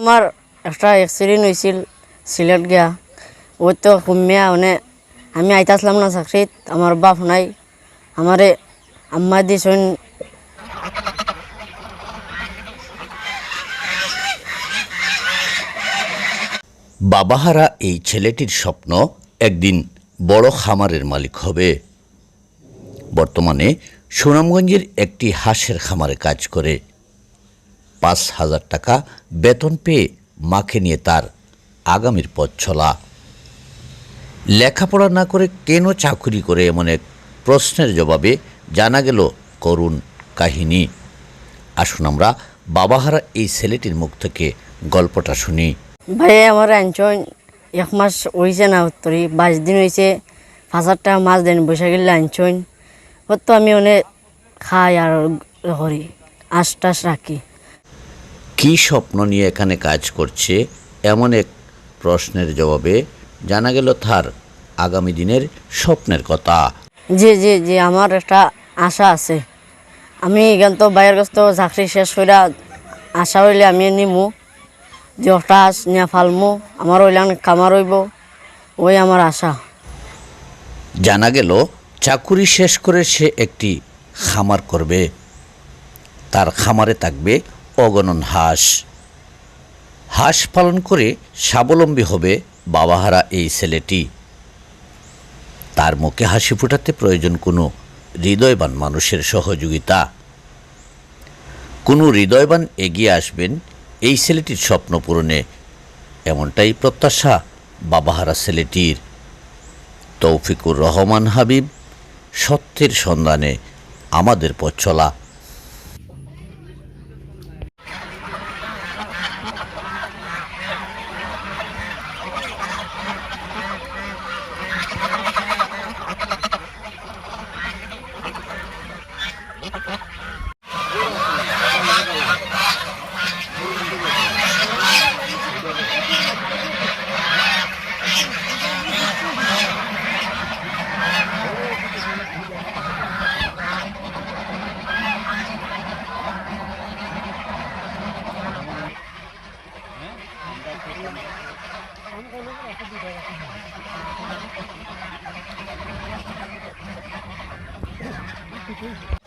আমার একটা অ্যাক্সিডেন্ট হয়েছিল সিলেট গিয়া। ওই তো কমিয়া মানে আমি আইতাছিলাম না চাকরিত আমার বাপ নাই। আমারে আম্মা দিয়েছেন বাবাহারা এই ছেলেটির স্বপ্ন একদিন বড় খামারের মালিক হবে। বর্তমানে সুনামগঞ্জের একটি হাঁসের খামারে কাজ করে। পাঁচ হাজার টাকা বেতন পেয়ে মাকে নিয়ে তার আগামীর পথ চলা। লেখাপড়া না করে কেন চাকুরি করে এমন এক প্রশ্নের জবাবে জানা গেল করুণ কাহিনী। আসুন আমরা বাবাহারা এই ছেলেটির মুখ থেকে গল্পটা শুনি। ভাই, আমার আনছন এক মাস হয়েছে না উত্তরি। বাইশ দিন হয়েছে পাঁচ হাজার টাকা মাছ দেন বসে গেলে আনছন তো আমি অনেক খাই আর করি আশ টাশ রাখি। কী স্বপ্ন নিয়ে এখানে কাজ করছে? এমন এক প্রশ্নের জবাবে জানা গেল তার আগামী দিনের স্বপ্নের কথা। জি জি জি আমার একটা আশা আছে। আমি এখান তো বাইরের কাছ তো চাকরি শেষ করে আশা হইলে আমি নিমু। আস নিয়ে ফালমু আমার ওইলান কামার হইব ওই আমার আশা। জানা গেল চাকুরি শেষ করে সে একটি খামার করবে। তার খামারে থাকবে অগণন হাঁস। হাঁস পালন করে স্বাবলম্বী হবে বাবাহারা এই ছেলেটি। তার মুখে হাসি ফোটাতে প্রয়োজন কোনো হৃদয়বান মানুষের সহযোগিতা। কোনো হৃদয়বান এগিয়ে আসবেন এই ছেলেটির স্বপ্ন পূরণে। এমনটাই প্রত্যাশা বাবাহারা ছেলেটির। তৌফিকুর রহমান হাবিব, সত্যের সন্ধানে আমাদের পথ চলা। ハハハハ! Thank you.